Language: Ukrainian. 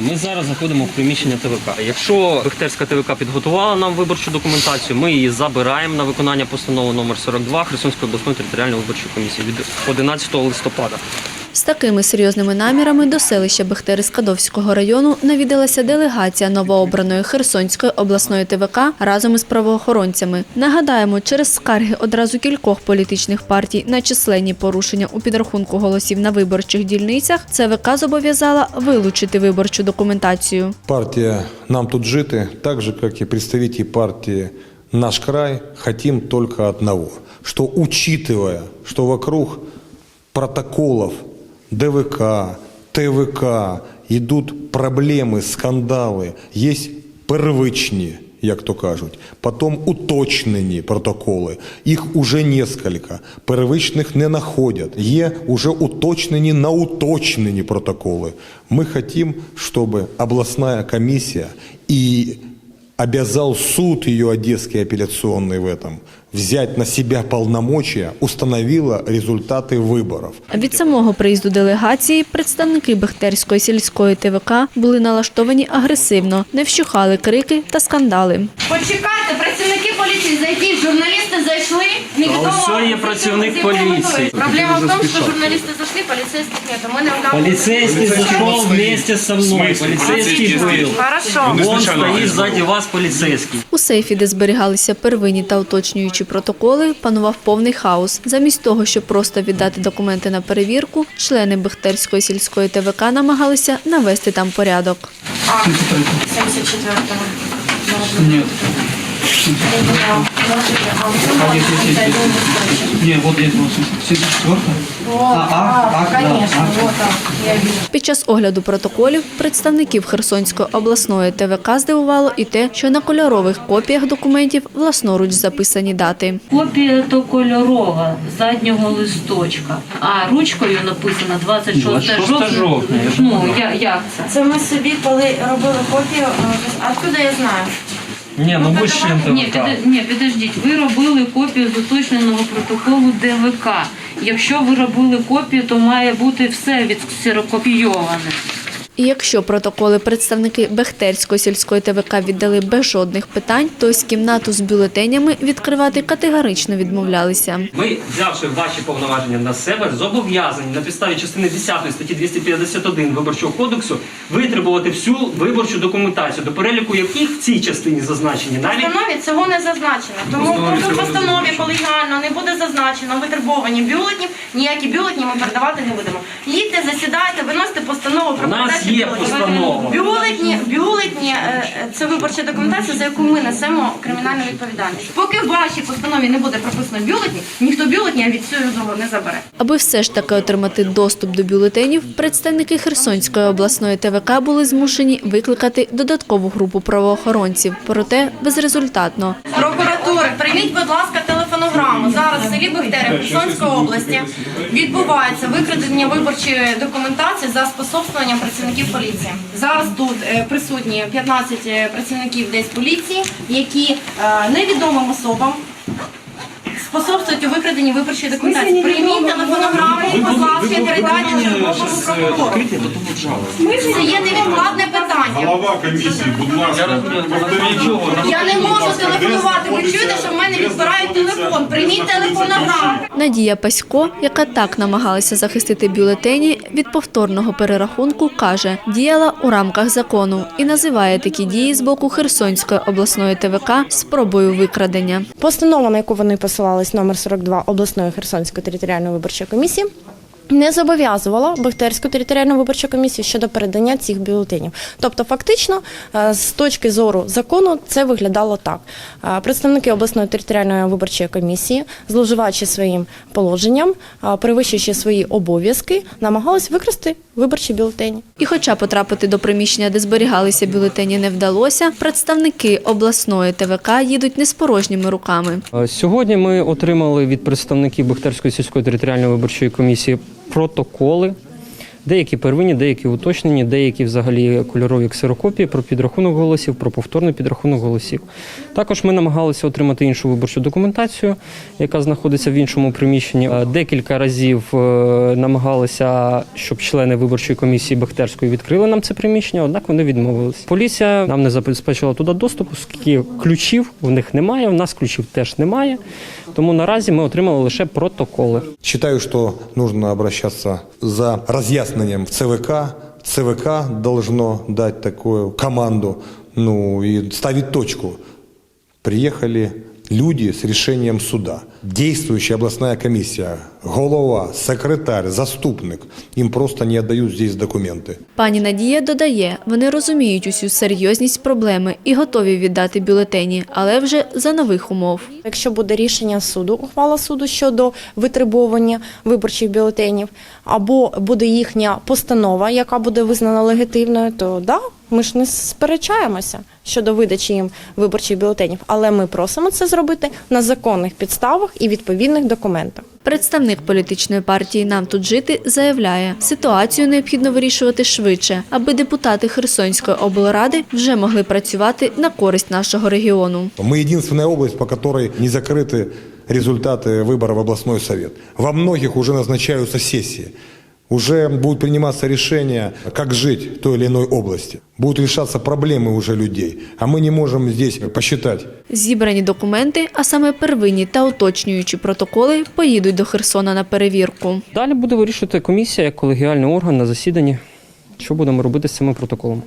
Ми зараз заходимо в приміщення ТВК. Якщо Бехтерська ТВК підготувала нам виборчу документацію, ми її забираємо на виконання постанови номер 42 Херсонської обласної територіальної виборчої комісії від 11 листопада. З такими серйозними намірами до селища Бехтери Скадовського району навідалася делегація новообраної Херсонської обласної ТВК разом із правоохоронцями. Нагадаємо, через скарги одразу кількох політичних партій на численні порушення у підрахунку голосів на виборчих дільницях, ЦВК зобов'язала вилучити виборчу документацію. Партия «Нам тут жити», так же, как и представители партии «Наш край», хотим только одного, что учитывая, что вокруг протоколов ДВК, ТВК идут проблемы, скандали, есть первичні, як то кажуть, потім уточнені протоколи. Їх уже несколько. Первичних не знаходять. Є уже уточнені на уточнені протоколи. Ми хотим, чтобы областная комиссия и обязал суд ее Одесский апелляционный в этом взять на себя полномочия, установила результаты выборов. Від самого приїзду делегації представники Бехтерської сільської ТВК були налаштовані агресивно, не вщухали крики та скандали. Почекайте, працівники поліції зайдіть, журналісти зайшли. Невідомо. А ось є працівник з якою поліції. метою. Проблема в тому, що журналісти зайшли, поліцейських нет. Ми не вгадали. Полицейский зашел вместе со мной. Полицейский был. Хорошо. Вон стоит сзади вас полицейский. У сейфі, де зберігалися первинні та уточнюючі протоколи, панував повний хаос. Замість того, щоб просто віддати документи на перевірку, члени Бехтерської сільської ТВК намагалися навести там порядок. А, 74-го. Нет. Нет, вот есть 74 Вот, А, а, а, а, да, конечно, а. вот так. Я вижу. Під час огляду протоколів представників Херсонської обласної ТВК здивувало і те, що на кольорових копіях документів власноруч записані дати. Копія то кольорова заднього листочка, а ручкою написано 26 26 жовтня. жовтня, Ну як це? Це ми собі, коли робили копію, е, а откуда я знаю? Не, ну член Ні, ТВК. піде- ні, підождіть. Ви робили копію з уточненого протоколу ДВК. Якщо ви робили копію, то має бути все відксерокопійоване. І якщо протоколи представники Бехтерської сільської ТВК віддали без жодних питань, то ось кімнату з бюлетенями відкривати категорично відмовлялися. Ми, взявши ваші повноваження на себе, зобов'язані на підставі частини 10 статті 251 Виборчого кодексу витребувати всю виборчу документацію, до переліку яких в цій частині зазначені В навіть постанові цього не зазначено. Тому в не постанові колегіально не буде зазначено витребовані бюлетні, ніякі бюлетні ми передавати не будемо. Їдьте, засідайте, виносите постанову про передачу є постанова. Бюлетні, бюлетні е, е, це виборча документація, за яку ми несемо кримінальну відповідальність. Поки в вашій постанові не буде прописано бюлетні, ніхто бюлетні від цього не забере. Аби все ж таки отримати доступ до бюлетенів, представники Херсонської обласної ТВК були змушені викликати додаткову групу правоохоронців, проте безрезультатно. Прокуратури, прийміть, будь ласка, телефонограму. Зараз в селі Бехтери Херсонської області відбувається викрадення виборчої документації за способствуванням працівників поліції. Зараз тут е, присутні 15 працівників десь поліції, які е, невідомим особам. Способствують у викраденні виборчої документації. Прийміть телефонограму, будь ласка, передайте черговому прокурору. Це є невідкладне питання. Голова комісії, будь ласка, повторіть. Я не можу телефонувати. Ви чуєте, що в мене відбирають телефон. Прийміть телефонограму. Надія Пасько, яка так намагалася захистити бюлетені від повторного перерахунку, каже, діяла у рамках закону і називає такі дії з боку Херсонської обласної ТВК спробою викрадення. Постанова, на яку вони посилались, номер 42 обласної Херсонської територіальної виборчої комісії. Не зобов'язувала Бехтерську територіальну виборчу комісію щодо передання цих бюлетенів. Тобто, фактично, е, з точки зору закону, це виглядало так: Е, представники обласної територіальної виборчої комісії, зловживаючи своїм положенням, е, перевищуючи свої обов'язки, намагались викрасти виборчі бюлетені. І хоча потрапити до приміщення, де зберігалися бюлетені, не вдалося, представники обласної ТВК їдуть не з порожніми руками. Сьогодні ми отримали від представників Бехтерської сільської територіальної виборчої комісії протоколи Деякі первинні, деякі уточнені, деякі взагалі кольорові ксерокопії про підрахунок голосів, про повторний підрахунок голосів. Також ми намагалися отримати іншу виборчу документацію, яка знаходиться в іншому приміщенні. Е, Декілька разів е, намагалися, щоб члени виборчої комісії Бехтерської відкрили нам це приміщення, однак вони відмовилися. Поліція нам не забезпечила туди доступу, оскільки ключів в них немає. В нас ключів теж немає. Тому наразі ми отримали лише протоколи. Считаю, что нужно обращаться за разъяснением в ЦВК. ЦВК должно дать такую команду, ну и ставить точку. Приехали люди с решением суда. Действующая областная комиссия, голова, секретарь, заступник, им просто не отдают здесь документы. Пані Надія додає, вони розуміють усю серйозність проблеми і готові віддати бюлетені, але вже за нових умов. Якщо буде рішення суду, ухвала суду щодо витребування виборчих бюлетенів, або буде їхня постанова, яка буде визнана легітимною, то да, ми ж не сперечаємося щодо видачі їм виборчих бюлетенів, але ми просимо це зробити на законних підставах і відповідних документах. Представник політичної партії Нам тут жити заявляє, ситуацію необхідно вирішувати швидше, аби депутати Херсонської облради вже могли працювати на користь нашого регіону. Мы единственная область, по которой не закрыты результаты выборов в областной совет. Во многих уже назначаются сессии. Уже будут приниматься решения, как жить в той или иной области. Будут решаться проблемы уже людей. А мы не можем здесь посчитать Зібрані документи, а саме первинні та уточнюючі протоколи, поїдуть до Херсона на перевірку. Далі буде вирішувати комісія як колегіальний орган на засіданні, що будемо робити з цими протоколами.